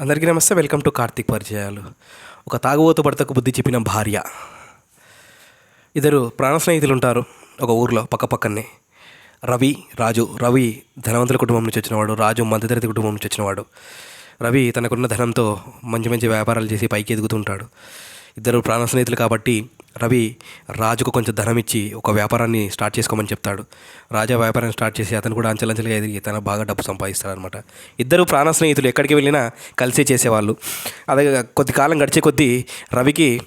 అందరికీ నమస్తే welcome to Karthik పరిచయాలు. ఒక తాగుబోతు భర్తకు బుద్ధి చెప్పిన భార్య. ఇద్దరు ప్రాణ స్నేహితులు ఉంటారు ఒక ఊర్లో పక్క పక్కనే రవి రాజు. రవి ధనవంతుల కుటుంబం నుంచి వచ్చినవాడు. రాజు మధ్యతరగతి కుటుంబం నుంచి వచ్చినవాడు. రవి తనకున్న ధనంతో మంచి మంచి వ్యాపారాలు చేసి పైకి ఎదుగుతుంటాడు ఇద్దరు ప్రాణ స్నేహితులు కాబట్టి రవి రాజుకు కొంచెం ధనం ఇచ్చి ఒక వ్యాపారాన్ని స్టార్ట్ చేసుకోమని చెప్తాడు. రాజా వ్యాపారం స్టార్ట్ చేసి అతను కూడా అంచెలంచెలుగా ఎదిగి తన బాగా డబ్బు సంపాదిస్తాడు అనమాట ఇద్దరు ప్రాణ స్నేహితులు ఎక్కడికి వెళ్ళినా కలిసి చేసేవాళ్ళు. అదే కొద్ది కాలం గడిచే కొద్దీ రవికి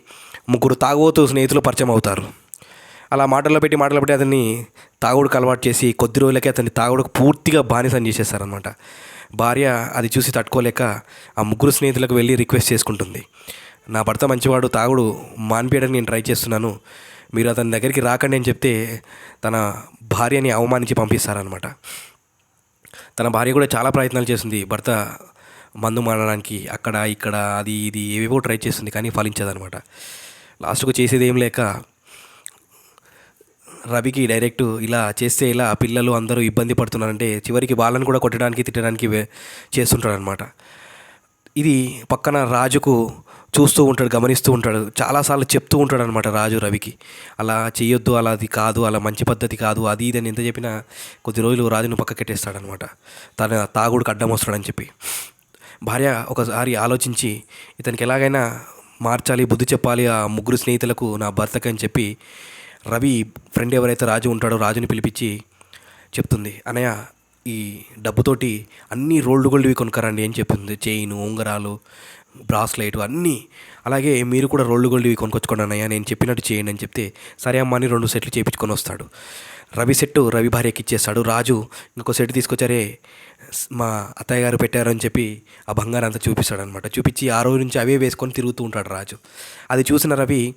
ముగ్గురు తాగుబోతు స్నేహితులు పరిచయం అవుతారు. అలా మాటల్లో పెట్టి మాటలు పెట్టి అతన్ని తాగుడుకు అలవాటు చేసి కొద్ది రోజులకే అతన్ని తాగుడుకు పూర్తిగా బానిసం చేసేస్తారనమాట భార్య అది చూసి తట్టుకోలేక ఆ ముగ్గురు స్నేహితులకు వెళ్ళి రిక్వెస్ట్ చేసుకుంటుంది. నా భర్త మంచివాడు తాగుడు మాన్పేయడానికి నేను ట్రై చేస్తున్నాను. మీరు అతని దగ్గరికి రాకండి అని చెప్తే తన భార్యని అవమానించి పంపిస్తారనమాట తన భార్య కూడా చాలా ప్రయత్నాలు చేస్తుంది భర్త మందు మానడానికి అక్కడ ఇక్కడ అది ఇది ఏవేవో ట్రై చేస్తుంది కానీ ఫలించదనమాట లాస్ట్కు చేసేది ఏం లేక రవికి డైరెక్ట్ ఇలా చేస్తే ఇలా పిల్లలు అందరూ ఇబ్బంది పడుతున్నారంటే చివరికి వాళ్ళని కూడా కొట్టడానికి తిట్టడానికి చేస్తుంటాడనమాట ఇది పక్కన రాజుకు చూస్తూ ఉంటాడు గమనిస్తూ ఉంటాడు. చాలాసార్లు చెప్తూ ఉంటాడు అనమాట రాజు రవికి. అలా చేయొద్దు అలా అది కాదు అలా మంచి పద్ధతి కాదు అది ఇది అని ఎంత చెప్పినా కొద్ది రోజులు రాజును పక్కకెట్టేస్తాడనమాట తన తాగుడుకు అడ్డం వస్తాడని చెప్పి. భార్య ఒకసారి ఆలోచించి ఇతనికి ఎలాగైనా మార్చాలి బుద్ధి చెప్పాలి ఆ ముగ్గురు స్నేహితులకు నా భర్తకి అని చెప్పి రవి ఫ్రెండ్ ఎవరైతే రాజు ఉంటాడో రాజుని పిలిపించి చెప్తుంది. అనయ్య ఈ డబ్బుతోటి అన్ని రోల్డ్ గోల్డ్వి కొనుక్కరండి అని చెప్తుంది. చైన్ ఉంగరాలు బ్రాస్లైట్ అన్నీ. అలాగే మీరు కూడా రోల్డ్ గోల్డ్వి కొనుక్కొచ్చుకోండి అన్నయ్య నేను చెప్పినట్టు చేయండి అని చెప్తే సరే అమ్మ అని రెండు సెట్లు చేయించుకొని వస్తాడు. రవి సెట్టు రవి భార్యకి ఇచ్చేస్తాడు. రాజు ఇంకో సెట్ తీసుకొచ్చారే మా అత్తయ్య గారు పెట్టారని చెప్పి ఆ బంగారం అంతా చూపిస్తాడు అనమాట చూపించి ఆ రోజు నుంచి అవే వేసుకొని తిరుగుతూ ఉంటాడు రాజు. అది చూసిన రవి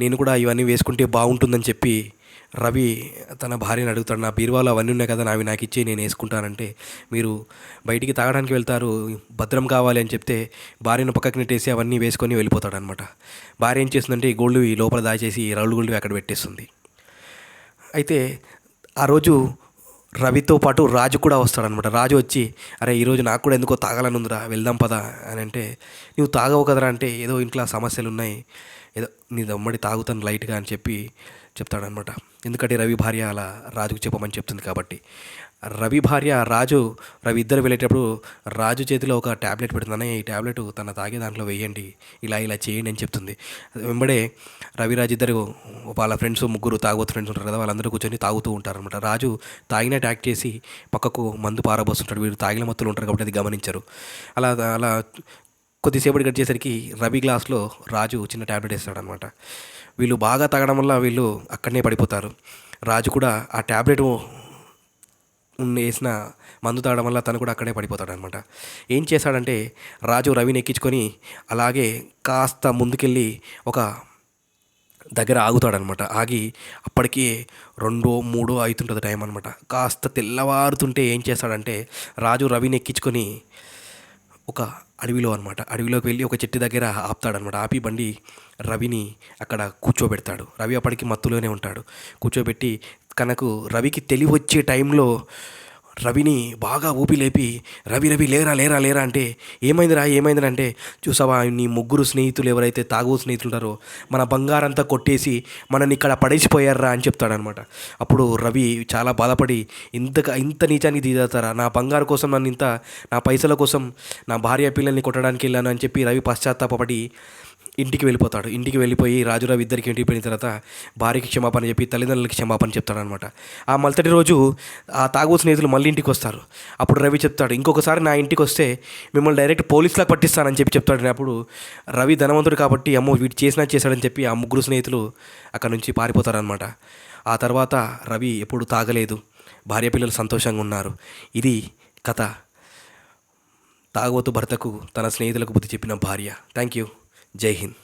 నేను కూడా ఇవన్నీ వేసుకుంటే బాగుంటుందని చెప్పి రవి తన భార్యను అడుగుతాడు నా బీరువాలో అవన్నీ ఉన్నాయి కదా అవి నాకు ఇచ్చి నేను వేసుకుంటానంటే మీరు బయటికి తాగడానికి వెళ్తారు భద్రం కావాలి అని చెప్తే భార్యను పక్కకి నెట్టేసి అవన్నీ వేసుకొని వెళ్ళిపోతాడనమాట భార్య ఏం చేస్తుందంటే ఈ గోల్డ్ ఈ లోపల దాచేసి ఈ రౌల్ గోల్డ్ అక్కడ పెట్టేస్తుంది. అయితే ఆ రోజు రవితో పాటు రాజు కూడా వస్తాడనమాట. రాజు వచ్చి అరే ఈరోజు నాకు కూడా ఎందుకో తాగాలని ఉందిరా వెళ్దాం పదా అని అంటే నువ్వు తాగవు కదరా అంటే ఏదో ఇంట్లో సమస్యలు ఉన్నాయి ఏదో నీ దమ్మడి తాగుతాను లైట్గా అని చెప్పి చెప్తాడనమాట. ఎందుకంటే రవి భార్య అలా రాజుకు చెప్పమని చెప్తుంది కాబట్టి. రవి భార్య రాజు రవి ఇద్దరు వెళ్ళేటప్పుడు రాజు చేతిలో ఒక ట్యాబ్లెట్ పెడుతుందనే ఈ ట్యాబ్లెట్ తన తాగే దాంట్లో వేయండి ఇలా ఇలా చేయండి అని చెప్తుంది. వెంబడే రవిరాజు ఇద్దరు వాళ్ళ ఫ్రెండ్స్ ముగ్గురు తాగుతూ ఫ్రెండ్స్ ఉంటారు కదా వాళ్ళందరూ కూర్చొని తాగుతూ ఉంటారు అనమాట రాజు తాగినట్టు యాక్ట్ చేసి పక్కకు మందు పారబోస్తుంటాడు. వీరు తాగిన మత్తులు ఉంటారు కాబట్టి అది గమనించరు. అలా అలా కొద్దిసేపటి గడిచేసరికి రవి గ్లాస్లో రాజు చిన్న ట్యాబ్లెట్ వేస్తాడనమాట వీళ్ళు బాగా తాగడం వల్ల వీళ్ళు అక్కడనే పడిపోతారు. రాజు కూడా ఆ ట్యాబ్లెట్ వేసిన మందు తాగడం వల్ల తను కూడా అక్కడే పడిపోతాడు అనమాట ఏం చేశాడంటే రాజు రవిని ఎక్కించుకొని అలాగే కాస్త ముందుకెళ్ళి ఒక దగ్గర ఆగుతాడనమాట. ఆగి అప్పటికి రెండో మూడో అవుతుంటుంది టైం అనమాట. కాస్త తెల్లవారుతుంటే ఏం చేస్తాడంటే రాజు రవిని ఎక్కించుకొని ఒక అడవిలో అనమాట. అడవిలోకి వెళ్ళి ఒక చెట్టు దగ్గర ఆపుతాడనమాట. ఆపి బండి రవిని అక్కడ కూర్చోబెడతాడు. రవి అప్పటికి మత్తులోనే ఉంటాడు. కూర్చోబెట్టి కనకు రవికి తెలివి వచ్చే టైంలో రవిని బాగా ఊపి లేపి రవి రవి లేరా లేరా లేరా అంటే ఏమైందిరా ఏమైందిరా అంటే చూసావా నీ ముగ్గురు స్నేహితులు ఎవరైతే తాగు స్నేహితులు ఉంటారో మన బంగారంతా కొట్టేసి మనని ఇక్కడ పడేసిపోయారా అని చెప్తాడనమాట అప్పుడు రవి చాలా బాధపడి ఇంత ఇంత నీచానికి దిగుతారా? నా బంగారు కోసం నన్ను ఇంత నా పైసల కోసం నా భార్య పిల్లల్ని కొట్టడానికి వెళ్ళాను అని చెప్పి రవి పశ్చాత్తాపడి ఇంటికి వెళ్ళిపోతాడు. ఇంటికి వెళ్ళిపోయి రాజురావు ఇద్దరికి ఇంటికి పోయిన తర్వాత భార్యకి క్షమాపణ చెప్పి తల్లిదండ్రులకి క్షమాపణ చెప్తాడనమాట. ఆ మలతటి రోజు ఆ తాగు స్నేహితులు మళ్ళీ ఇంటికి వస్తారు. అప్పుడు రవి చెప్తాడు ఇంకొకసారి నా ఇంటికి వస్తే మిమ్మల్ని డైరెక్ట్ పోలీసులకు పట్టిస్తానని చెప్పి చెప్తాడు. అప్పుడు రవి ధనవంతుడు కాబట్టి అమ్మో వీడు చేసినా చేశాడని చెప్పి ఆ ముగ్గురు స్నేహితులు అక్కడ నుంచి పారిపోతారనమాట. ఆ తర్వాత రవి ఎప్పుడు తాగలేదు. భార్య పిల్లలు సంతోషంగా ఉన్నారు. ఇది కథ. తాగవద్దు భర్తకు తన స్నేహితులకు బుద్ధి చెప్పిన భార్య. Thank you. जय हिंद।